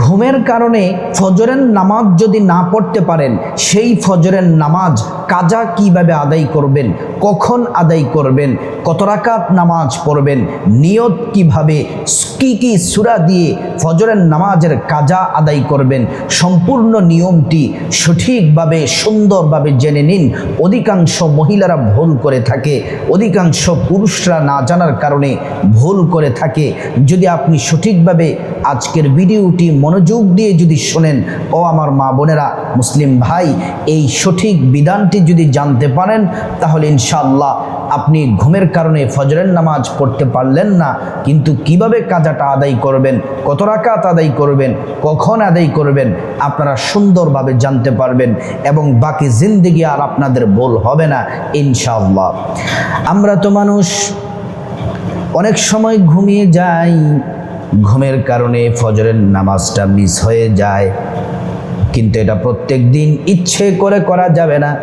ঘুমের কারণে ফজরের নামাজ যদি না পড়তে পারেন, সেই ফজরের নামাজ কাজা কীভাবে আদায় করবেন, কখন আদায় করবেন, কত রাকাত নামাজ পড়বেন, নিয়ত কীভাবে, কি কি সুরা দিয়ে ফজরের নামাজের কাজা আদায় করবেন, সম্পূর্ণ নিয়মটি সঠিকভাবে, সুন্দরভাবে জেনে নিন। অধিকাংশ মহিলারা ভুল করে থাকে, অধিকাংশ পুরুষরা না জানার কারণে ভুল করে থাকে। যদি আপনি সঠিকভাবে আজকের ভিডিওটি মনোযোগ দিয়ে যদি শোনেন, ও আমার মা বোনেরা, মুসলিম ভাই, এই সঠিক বিধানটি যদি জানতে পারেন, তাহলে ইনশাল্লাহ আপনি ঘুমের কারণে ফজরের নামাজ পড়তে পারলেন না, কিন্তু কীভাবে কাজাটা আদায় করবেন, কত রাকাত আদায় করবেন, কখন আদায় করবেন, আপনারা সুন্দরভাবে জানতে পারবেন এবং বাকি জিন্দিগি আর আপনাদের ভুল হবে না ইনশাল্লাহ আমরা তো মানুষ অনেক সময় ঘুমিয়ে যাই ঘুমের কারণে ফজরের নামাজটা মিস হয়ে যায়। কিন্তু এটা প্রত্যেক দিন ইচ্ছে করে করা যাবে না।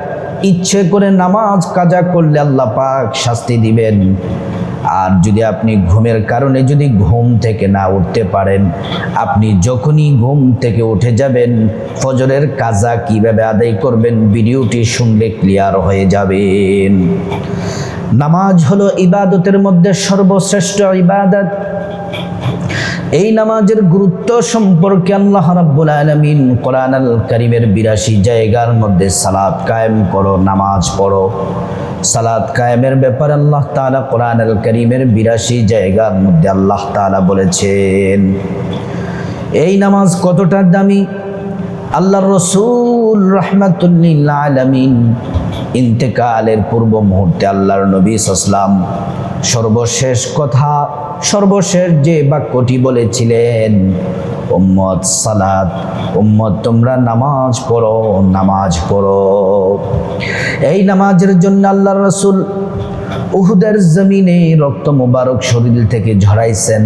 ইচ্ছে করে নামাজ কাজা করলে আল্লাহ পাক শাস্তি দিবেন। আর যদি আপনি ঘুমের কারণে যদি ঘুম থেকে না উঠতে পারেন, আপনি যখনই ঘুম থেকে উঠে যাবেন, ফজরের কাজা কীভাবে আদায় করবেন ভিডিওটি শুনলে ক্লিয়ার হয়ে যাবেন। নামাজ হলো ইবাদতের মধ্যে সর্বশ্রেষ্ঠ ইবাদত। এই নামাজের গুরুত্ব সম্পর্কে আল্লাহ রাব্বুল আলামিন কোরআন আল কারিমের বিরাশি জায়গার মধ্যে সালাত কায়েম করো, নামাজ পড়ো। সালাত কায়েমের ব্যাপারে আল্লাহ তাআলা কোরআন আল কারিমের বিরাশি জায়গার মধ্যে আল্লাহ তাআলা বলেছেন, এই নামাজ কতটা দামি? আল্লাহর রসুল রহমাতুল্লিল আলামিন ইন্তেকালের পূর্ব মুহূর্তে আল্লাহর নবী সাল্লাম সর্বশেষ কথা সর্বশেষ যে বাক্যটি বলেছিলেন, উম্মত সালাত, উম্মত তোমরা নামাজ পড়ো নামাজ পড়ো। এই নামাজের জন্য আল্লাহ রসুল উহুদের জমিনে রক্ত মোবারক শরীর থেকে ঝরাইছেন।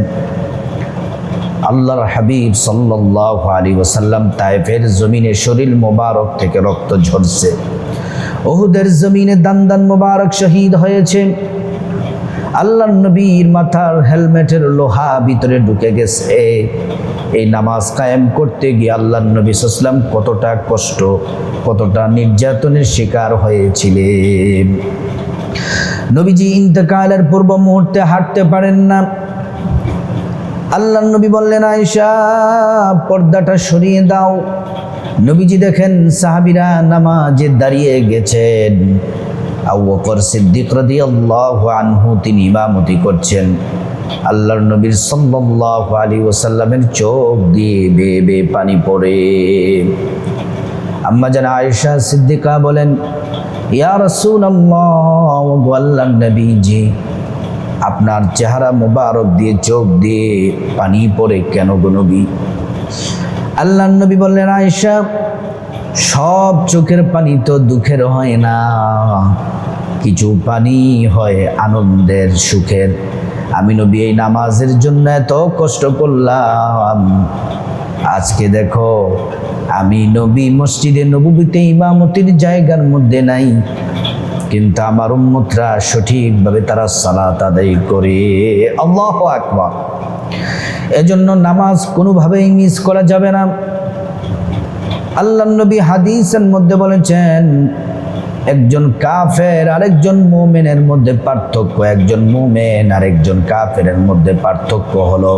আল্লাহর হাবিব সাল্লাহ আলী ওসাল্লাম তাইফের জমিনে শরীর মোবারক থেকে রক্ত ঝরছে। ওহুদের জমিনে দান দান মোবারক শহীদ হয়েছে। আল্লাহ নবীর মাথার হেলমেটের লোহা ভিতরে ঢুকে গেছে। এই নামাজ কায়েম করতে গিয়ে আল্লাহ নবী সাল্লাম কতটা কষ্ট, কতটা নির্যাতনের শিকার হয়েছিলেন। নবীজি ইন্তকালের পূর্ব মুহূর্তে হাঁটতে পারেন না। আল্লাহ নবী বললেন আয়সা পর্দাটা সরিয়ে দাও। নবীজি দেখেন সাহাবিরা নামাজে দাঁড়িয়ে গেছেন। আবু বকর সিদ্দিক রাদিয়াল্লাহু আনহু তিনি ইমামতি করছেন। আল্লাহর নবীর সাল্লাল্লাহু আলাইহি ওয়াসাল্লামের চোখ দিয়ে বে বে পানি পড়ে। আম্মা জান আয়েশা সিদ্দিকা বলেন, ইয়া রাসূলুল্লাহ আল্লাহর নবীজি, আপনার চেহারা মোবারক দিয়ে, চোখ দিয়ে পানি পড়ে কেন গো নবী? আল্লাহ নবী বললেন, আয়েশা সব চোখের পানি তো দুঃখের হয় না। কিছু পানি হয় আনন্দের সুখের। আমি নবী, এই নামাজের জন্য এত কষ্ট করলাম। আজকে দেখো, আমি নবী, মসজিদে নবীতে ইমামতির জায়গার মধ্যে নাই। কিন্তু আমার উম্মতরা সঠিকভাবে তারা সালাত আদায় করে। আল্লাহ আকবার। এজন্য নামাজ কোনোভাবেই মিস করা যাবে না। আল্লাহ নবী হাদিসের মধ্যে বলেছেন, একজন কাফের আরেকজন মোমেনের মধ্যে পার্থক্য, একজন মোমেন আরেকজন কাফের মধ্যে পার্থক্য হলো,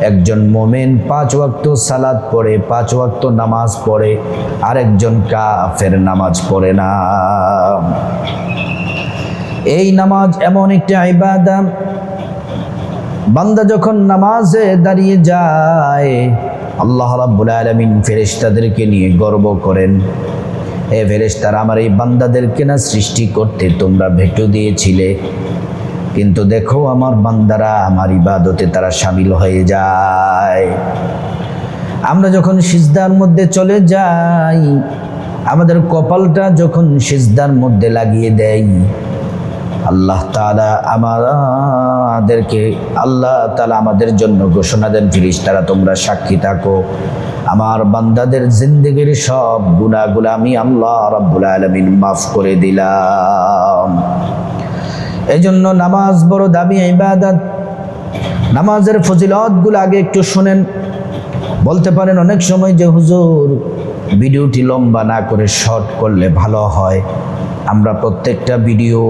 একজন মোমেন পাঁচ ওয়াক্ত সালাদ পড়ে, পাঁচ ওয়াক্ত নামাজ পড়ে, আরেকজন কাফের নামাজ পড়ে না। এই নামাজ এমন একটি ইবাদত বান্দা যখন নামাজে দাঁড়িয়ে যায় আল্লাহ রাব্বুল আলামিন ফেরেশতাদেরকে নিয়ে গর্ব করেন। এ ফেরেশতারা, আমার এই বান্দাদেরকে না সৃষ্টি করতে তোমরা ভেটো দিয়েছিলে। কিন্তু দেখো, আমার বান্দারা আমার ইবাদতে তারা সামিল হয়ে যায়। আমরা যখন সিজদার মধ্যে চলে যাই, আমাদের কপালটা যখন সিজদার মধ্যে লাগিয়ে দেয় আল্লাহ তালা আমাদেরকে, আল্লাহ তালা আমাদের জন্য ঘোষণা দেন ফিরিস তারা তোমরা সাক্ষী থাকো। আমার বান্দাদের জিন্দগির সব গুণাগুলা আমি আল্লাহ রাব্বুল আলমিন মাফ করে দিলাম। এই জন্য নামাজ বড় দামি ইবাদত। নামাজের ফজিলতগুলো আগে একটু শোনেন। বলতে পারেন অনেক সময় যে, হুজুর ভিডিওটি লম্বা না করে শর্ট করলে ভালো হয়। আমরা প্রত্যেকটা ভিডিও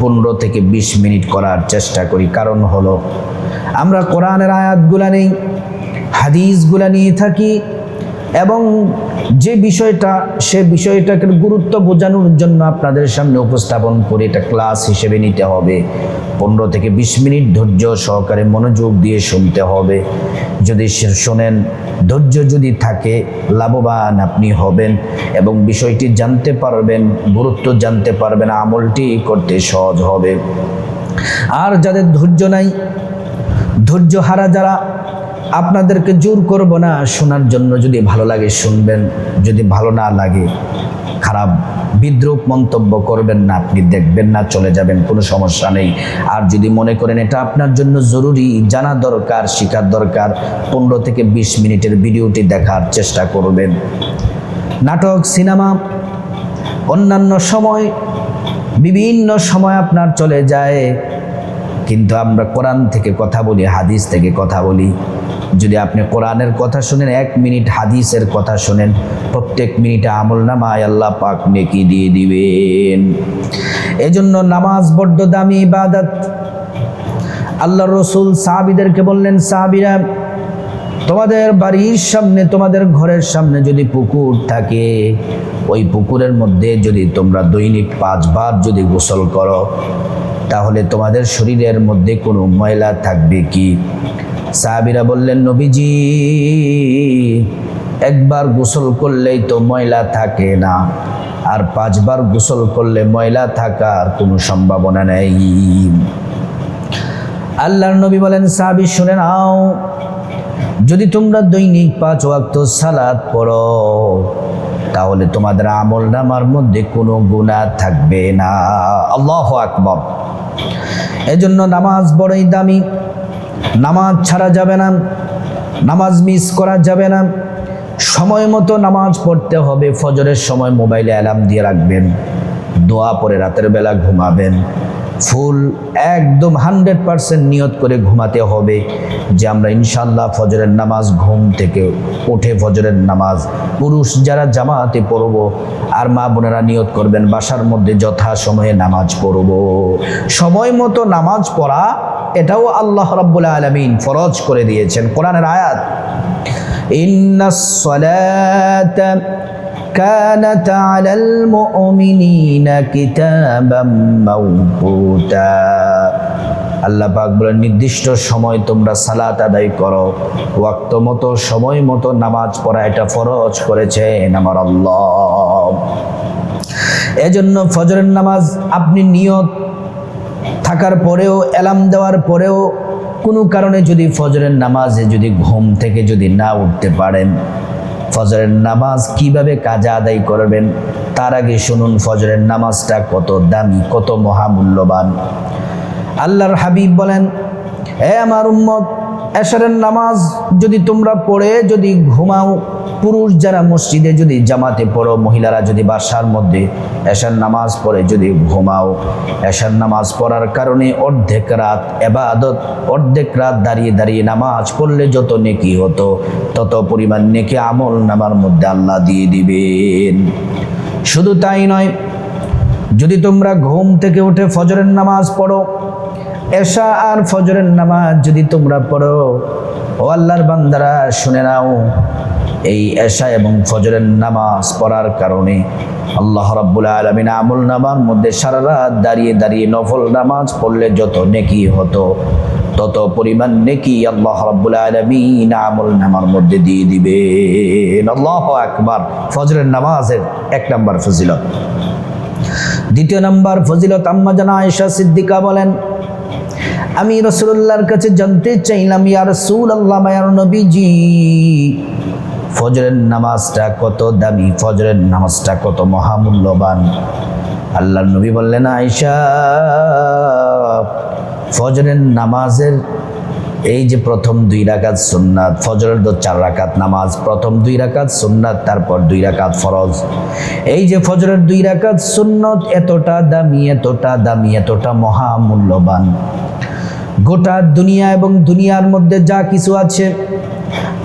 পনেরো থেকে বিশ মিনিট করার চেষ্টা করি। কারণ হলো, আমরা কোরআনের আয়াতগুলা নেই, হাদিসগুলা নিয়ে থাকি এবং যে বিষয়টা, সে বিষয়টাকে গুরুত্ব বোঝানোর জন্য আপনাদের সামনে উপস্থাপন করে এটা ক্লাস হিসেবে নিতে হবে। পনেরো থেকে বিশ মিনিট ধৈর্য সহকারে মনোযোগ দিয়ে শুনতে হবে। যদি শোনেন, ধৈর্য যদি থাকে, লাভবান আপনি হবেন এবং বিষয়টি জানতে পারবেন, গুরুত্ব জানতে পারবেন, আমলটি করতে সহজ হবে। আর যাদের ধৈর্য নাই, ধৈর্য হারা যারা আপনাদেরকে জোর করব না শোনার জন্য যদি ভালো লাগে শুনবেন, যদি ভালো না লাগে, খারাপ, বিদ্রুপ মন্তব্য করবেন না, আপনি দেখবেন না, চলে যাবেন, কোনো সমস্যা নেই। আর যদি মনে করেন এটা আপনার জন্য জরুরি, জানা দরকার, শেখার দরকার, পনেরো থেকে বিশ মিনিটের ভিডিওটি দেখার চেষ্টা করবেন। নাটক, সিনেমা, অন্যান্য সময়, বিভিন্ন সময় আপনার চলে যায়, কিন্তু আমরা কোরআন থেকে কথা বলি, হাদিস থেকে কথা বলি যদি আপনি কোরআনের কথা শুনেন, এক মিনিট হাদিসের কথা শুনেন, প্রত্যেক মিনিটে আমল নামায় আল্লাহ পাক নেকি দিয়ে দিবেন। এজন্য নামাজ বড্ড দামি ইবাদত। আল্লাহ রসুল সাহাবিদেরকে বললেন, সাহাবিরা, তোমাদের বাড়ির সামনে, তোমাদের ঘরের সামনে যদি পুকুর থাকে, ওই পুকুরের মধ্যে যদি তোমরা দৈনিক পাঁচবার যদি গোসল করো তাহলে তোমাদের শরীরের মধ্যে কোনো ময়লা থাকবে কি? সাহাবিরা বললেন, নবীজি, একবার গোসল করলেই তো ময়লা থাকে না। আর পাঁচবার গোসল করলে ময়লা থাকার কোনো সম্ভাবনা নেই। আল্লাহর নবী বলেন, সাহাবি, শুনে নাও, যদি তোমরা দৈনিক পাঁচ ওয়াক্ত সালাদ পড়ো, তাহলে তোমাদের আমল নামার মধ্যে কোনো গুণা থাকবে না। আল্লাহ আকবর। এজন্য নামাজ বড়ই দামি। নামাজ ছাড়া যাবে না, নামাজ মিস করা যাবে না। সময় মতো নামাজ পড়তে হবে, ফজরের সময় মোবাইলে অ্যালার্ম দিয়ে রাখবেন। দোয়া পরে রাতের বেলা ঘুমাবেন। ফুল একদম হান্ড্রেড পারসেন্ট নিয়ত করে ঘুমাতে হবে, যে আমরা ইনশাল্লাহ ফজরের নামাজ ঘুম থেকে উঠে ফজরের নামাজ। পুরুষ যারা জামাতে পড়ব, আর মা বোনেরা নিয়ত করবেন, বাসার মধ্যে যথা সময়ে নামাজ পড়ব। সময় মতো নামাজ পড়া, এটাও আল্লাহ রাব্বুল আলমিন ফরজ করে দিয়েছেন। কোরআনের আয়াত كانت على المؤمنين كتابا موقوتا আল্লাহ পাক বলেন নির্দিষ্ট সময় তোমরা সালাত আদায় করো ওয়াক্ত মতো সময় মতো নামাজ পড়া এটা ফরজ করেছেন আমার আল্লাহ এজন্য ফজরের নামাজ আপনি নিয়ত থাকার পরেও অ্যালার্ম দেওয়ার পরেও কোনো কারণে যদি ফজরের নামাজে যদি ঘুম থেকে যদি না উঠতে পারেন ফজরের নামাজ কীভাবে কাজা আদায় করবেন? তার আগে শুনুন ফজরের নামাজটা কত দামি, কত মহামূল্যবান। আল্লাহর হাবিব বলেন, এ আমার উম্মত এশারের নামাজ যদি তোমরা পড়ে, যদি ঘুমাও, পুরুষ যারা মসজিদে যদি জামাতে পড়ো, মহিলারা যদি বাসার মধ্যে এশার নামাজ পড়ে, যদি ঘুমাও, এশার নামাজ পড়ার কারণে অর্ধেক রাত এবাদত, অর্ধেক রাত দাঁড়িয়ে দাঁড়িয়ে নামাজ পড়লে যত নেকি হতো, তত পরিমাণ নেকি আমল নামার মধ্যে আল্লাহ দিয়ে দিবেন। শুধু তাই নয়, যদি তোমরা ঘুম থেকে উঠে ফজরের নামাজ পড়ো এশা আর ফজরের নামাজ যদি তোমরা পড়ো, ও আল্লাহর বান্দারা শুনে নাও, এই এশা এবং ফজরের নামাজ পড়ার কারণে আল্লাহ রাব্বুল আলমিন আমল নামার মধ্যে সারা রাত দাঁড়িয়ে দাঁড়িয়ে নফল নামাজ পড়লে যত নেকি হতো, তত পরিমাণ নেকি আল্লাহ রাব্বুল আলমিন আমল নামার মধ্যে দিয়ে দিবে আল্লাহ আকবার। ফজরের নামাজের এক নম্বর ফজিলত। দ্বিতীয় নম্বর ফজিলত আম্মা জানা আয়েশা সিদ্দিকা বলেন আমি রসুল্লাহর কাছে জানতে চাইলাম, ইয়া রসুল আল্লাহ মায়ার নবীজি, ফজরের নামাজটা কত দামি, ফজরের নামাজটা কত মহামূল্যবান? আল্লাহ নবী বললেন আয়সা ফজরের নামাজের এই যে প্রথম দুই রাকাত সুন্নাত, ফজরের তো চার রাকাত নামাজ, প্রথম দুই রাকাত সুন্নাত, তারপর দুই রাকাত ফরজ। এই যে ফজরের দুই রাকাত সুন্নত এতটা দামি এতটা দামি, এতটা মহামূল্যবান। গোটা দুনিয়া এবং দুনিয়ার মধ্যে যা কিছু আছে,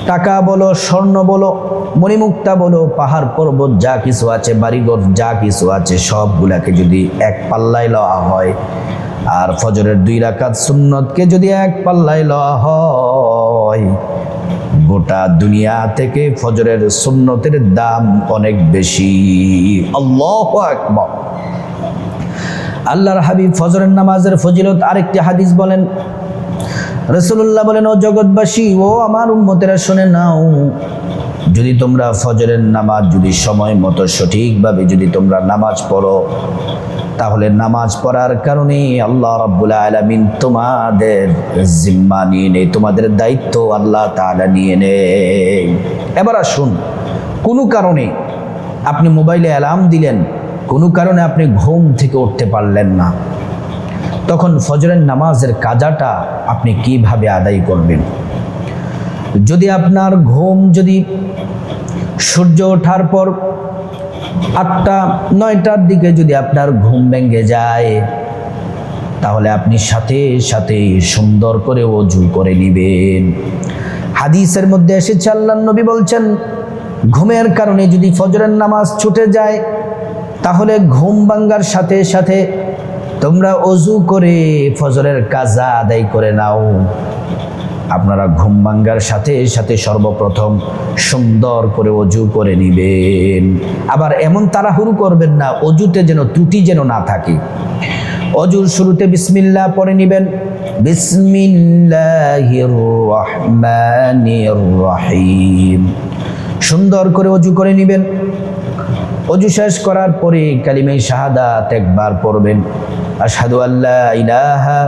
টাকা বলো, স্বর্ণ বলো, মণিমুক্তা বলো, পাহাড় পর্বত যা কিছু আছে, বাড়িঘর যা কিছু আছে, সবগুলাকে যদি এক পাল্লায় লওয়া হয়, আর ফজরের দুই রাকাত সুন্নতকে যদি এক পাল্লায় লওয়া হয়, গোটা দুনিয়া থেকে ফজরের সুন্নতের দাম অনেক বেশি। আল্লাহ আকবার। আল্লাহর হাবিব ফজরের নামাজের ফজিলত আরেকটি হাদিস বলেন। রসুল্লাহ বলেন, ও জগৎবাসী, ও আমার উম্মতেরা, শুনে নাও, যদি তোমরা ফজরের নামাজ, যদি সময় মতো সঠিকভাবে যদি তোমরা নামাজ পড়ো, তাহলে নামাজ পড়ার কারণে আল্লাহ রাব্বুল আলামিন তোমাদের জিম্মা নিয়ে নেই তোমাদের দায়িত্ব আল্লাহ তাআলা নিয়ে নেয়। এবার আসুন, কোনো কারণে আপনি মোবাইলে অ্যালার্ম দিলেন কোনো কারণে আপনি ঘুম থেকে উঠতে পারলেন না। তখন ফজরের নামাজের কাজাটা আপনি কীভাবে আদায় করবেন? যদি আপনার ঘুম যদি সূর্য ওঠার পর আটটা, নয়টার দিকে যদি আপনার ঘুম ভেঙে যায়, তাহলে আপনি সাথে সাথে সুন্দর করে অজু করে নেবেন। হাদিসের মধ্যে এসেছে আল্লাহ নবী বলছেন, ঘুমের কারণে যদি ফজরের নামাজ ছুটে যায় তাহলে ঘুম ভাঙ্গার সাথে সাথে তোমরা অজু করে ফজরের কাজা আদায় করে নাও। আপনারা ঘুম ভাঙ্গার সাথে সাথে সর্বপ্রথম সুন্দর করে অজু করে নিবেন। আবার এমন তাড়াহুড়ো করবেন না, অজুতে যেন ত্রুটি যেন না থাকে। অজুর শুরুতে বিসমিল্লাহ পরে নিবেন। বিসমিল্লাহির সুন্দর করে অজু করে নিবেন। অজু শেষ করার পরে কালিমে শাহাদাত একবার পড়বেন। আশহাদু আল্লাহ ইলাহা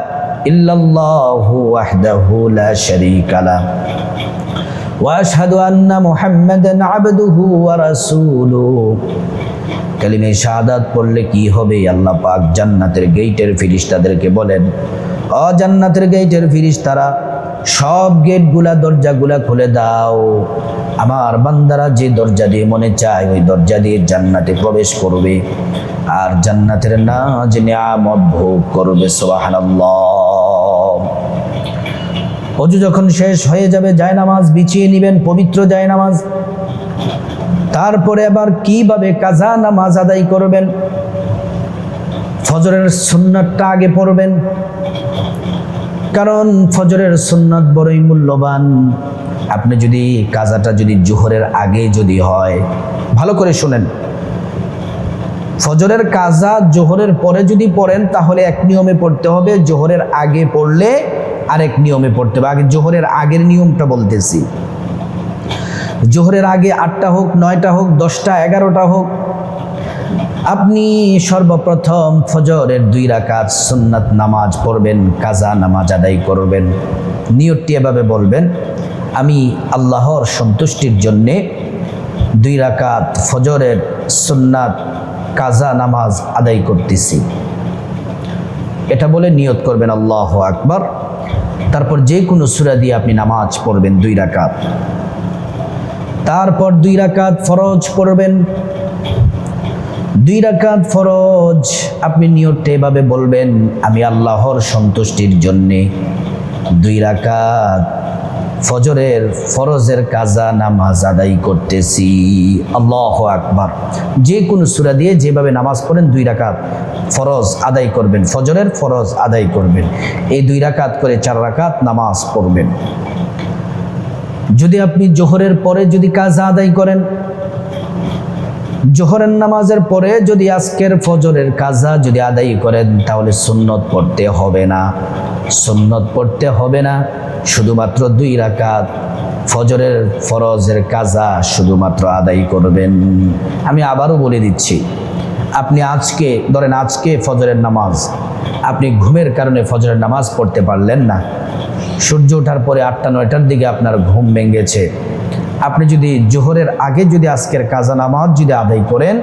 ইল্লাল্লাহু ওয়াহদাহু লা শারীকা লা। আন্না মুহাম্মাদান আবদুহু ওয়া রাসূলুহু কালিমে শাহাদাত পড়লে কি হবে? আল্লাহ পাক জান্নাতের গেটের ফিরিস্তাদেরকে বলেন, অ জান্নাতের গেটের ফিরিস্তারা সব গেটগুলা, দরজাগুলা খুলে দাও। আমার বান্দারা যে দরজা দিয়ে মনে চায়, ওই দরজা দিয়ে জান্নাতে প্রবেশ করবে। আর জান্নাতের নাজ নিয়ামত ভোগ করবে অজু যখন শেষ হয়ে যাবে যায় নামাজ বিছিয়ে নেবেন, পবিত্র যায় নামাজ তারপরে আবার কীভাবে কাজা নামাজ আদায় করবেন? ফজরের সুন্নাতটা আগে পড়বেন। কারণ ফজরের সুন্নাত বড়ই মূল্যবান। আপনি যদি কাজাটা যদি জোহরের আগে যদি হয়, ভালো করে শুনেন। ফজরের কাজা জোহরের পরে যদি পড়েন, তাহলে এক নিয়মে পড়তে হবে, জোহরের আগে পড়লে আরেক নিয়মে পড়তে হবে। আগে জোহরের আগের নিয়মটা বলতেছি। জোহরের আগে আটটা হোক, নয়টা হোক, দশটা, এগারোটা হোক আপনি সর্বপ্রথম ফজরের দুই রাকাত সুন্নাত নামাজ পড়বেন, কাজা নামাজ আদায় করবেন। নিয়তটি এভাবে বলবেন, আমি আল্লাহর সন্তুষ্টির জন্যে দুই রাকাত ফজরের সুন্নাত, কাজা নামাজ আদায় করতেছি। এটা বলে নিয়ত করবেন, আল্লাহ আকবার। তারপর যে কোনো সুরা দিয়ে আপনি নামাজ পড়বেন দুই রাকাত। তারপর দুই রাকাত ফরজ পড়বেন দুই রাকাত ফরজ। আপনি নিয়তটা এভাবে বলবেন, আমি আল্লাহর সন্তুষ্টির জন্যে দুই রাকাত ফজরের ফরজের কাজা নামাজ আদায় করতেছি। আল্লাহ আকবার। যে কোনো সুরা দিয়ে যেভাবে নামাজ পড়েন, দুই রাকাত ফরজ আদায় করবেন, ফজরের ফরজ আদায় করবেন। এই দুই রাকাত করে চার রাকাত নামাজ পড়বেন। যদি আপনি জোহরের পরে যদি কাজ আদায় করেন জোহরের নামাজের পরে যদি আজকের ফজরের কাজা যদি আদায় করেন, তাহলে সুন্নত পড়তে হবে না। সুন্নত পড়তে হবে না। শুধুমাত্র দুই রাকাত ফজরের ফরজের কাজা শুধুমাত্র আদায় করবেন। আমি আবারও বলে দিচ্ছি, আপনি আজকে, ধরেন আজকে ফজরের নামাজ, আপনি ঘুমের কারণে ফজরের নামাজ পড়তে পারলেন না। সূর্য ওঠার পরে আটটা, নয়টার দিকে আপনার ঘুম ভেঙেছে। আপনি যদি জোহরের আগে যদি আজকের কাজা নামাজ যদি আদায় করেন,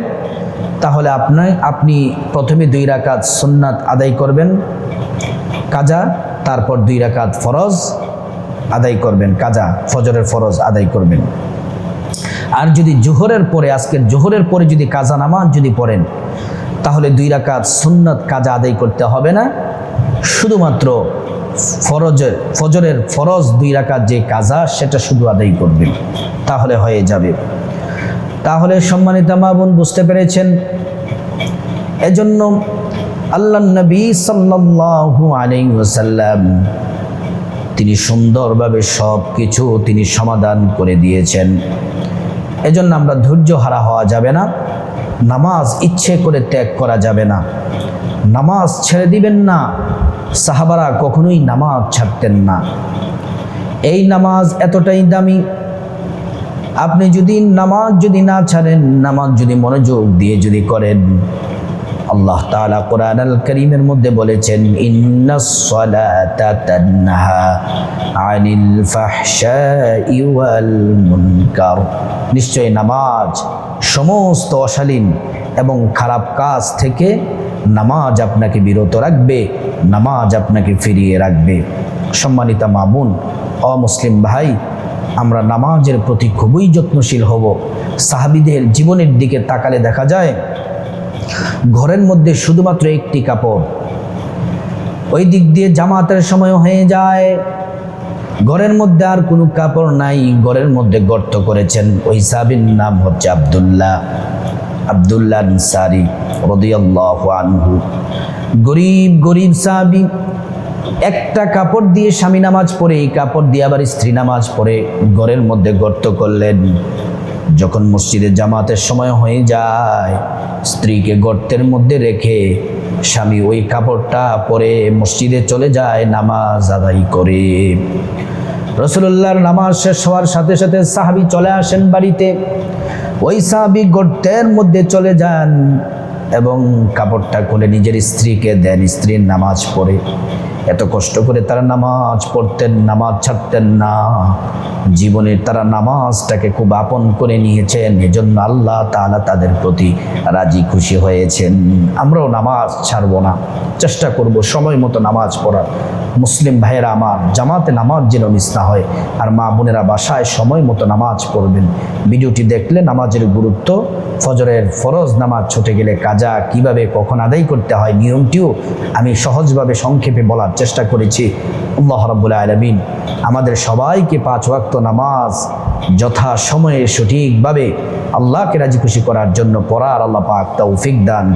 তাহলে আপনি আপনি প্রথমে দুই রাকাত সুন্নাত আদায় করবেন, কাজা, তারপর দুই রাকাত ফরজ আদায় করবেন, কাজা, ফজরের ফরজ আদায় করবেন। আর যদি জোহরের পরে, আজকের জোহরের পরে যদি কাজা নামাজ যদি পড়েন, তাহলে দুই রাকাত সুন্নত কাজা আদায় করতে হবে না। শুধুমাত্র ফরজের, ফজরের ফরজ দুই রাকাত যে কাজা, সেটা শুধু আদায় করবেন তাহলে হয়ে যাবে। তাহলে সম্মানিত মা বোন, বুঝতে পেরেছেন? এজন্য আল্লাহ নবী সাল্লাল্লাহু আলাইহি তিনি সুন্দরভাবে সব কিছু তিনি সমাধান করে দিয়েছেন। এজন্য আমরা ধৈর্য হারা হওয়া যাবে না, নামাজ ইচ্ছে করে ত্যাগ করা যাবে না। নামাজ ছেড়ে দিবেন না সাহাবারা কখনোই নামাজ ছাড়তেন না। এই নামাজ এতটাই দামি। আপনি যদি নামাজ যদি না ছাড়েন, নামাজ যদি মনোযোগ দিয়ে যদি করেন, আল্লাহ তাআলা কোরআন আল করিমের মধ্যে বলেছেন নিশ্চয় নামাজ সমস্ত অশালীন এবং খারাপ কাজ থেকে নামাজ আপনাকে বিরত রাখবে, নামাজ আপনাকে ফিরিয়ে রাখবে। সম্মানিতা মামুন অমুসলিম ভাই, আমরা নামাজের প্রতি খুবই যত্নশীল হব। সাহাবিদের জীবনের দিকে তাকালে দেখা যায়, ঘরের মধ্যে শুধুমাত্র একটি কাপড়। ওই দিক দিয়ে জামাতের সময় হয়ে যায়। ঘরের মধ্যে আর কোনো কাপড় নাই, ঘরের মধ্যে গর্ত করেছেন ওই সাবির নাম হচ্ছে আবদুল্লাহ। আবদুল্লাহ নিসারি রদিয়াল্লাহু আনহু। গরিব গরিব সাহাবি, একটা কাপড় দিয়ে স্বামী নামাজ পড়ে, এই কাপড় দিয়ে আবার স্ত্রী নামাজ পড়ে, ঘরের মধ্যে গর্ত করলেন। যখন মসজিদে জামাতের সময় হয়ে যায়, স্ত্রীকে গর্তের মধ্যে রেখে স্বামী ওই কাপড়টা পরে মসজিদে চলে যায়, নামাজ আদায় করে। রসুল্লাহর নামাজ শেষ হওয়ার সাথে সাথে সাহাবি চলে আসেন বাড়িতে। ওই সাহাবি গর্তের মধ্যে চলে যান এবং কাপড়টা খুলে নিজের স্ত্রীকে দেন, স্ত্রীর নামাজ পড়ে। এত কষ্ট করে তারা নামাজ পড়তেন, নামাজ ছাড়তেন না। জীবনের তারা নামাজটাকে খুব আপন করে নিয়েছেন, এজন্য আল্লাহ তাআলা তাদের প্রতি রাজি খুশি হয়েছেন। আমরাও নামাজ ছাড়বো না, চেষ্টা করব সময় মতো নামাজ পড়ার। মুসলিম ভাইয়েরা আমার, জামাতে নামাজ যেন মিস না হয়, আর মা বোনেরা বাসায় সময় মতো নামাজ পড়বেন। ভিডিওটি দেখলে নামাজের গুরুত্ব, ফজরের ফরজ নামাজ ছুটে গেলে কাজা কীভাবে, কখন আদায় করতে হয়, নিয়মটিও আমি সহজভাবে সংক্ষেপে বলার চেষ্টা করেছি। আল্লাহ রাবুল আলমিন আমাদের সবাইকে পাঁচ ওয়াক্ত নামাজ যথা সময়ে সঠিকভাবে আল্লাহকে রাজি খুশি করার জন্য পড়ার আল্লাহ পাক তৌফিক দান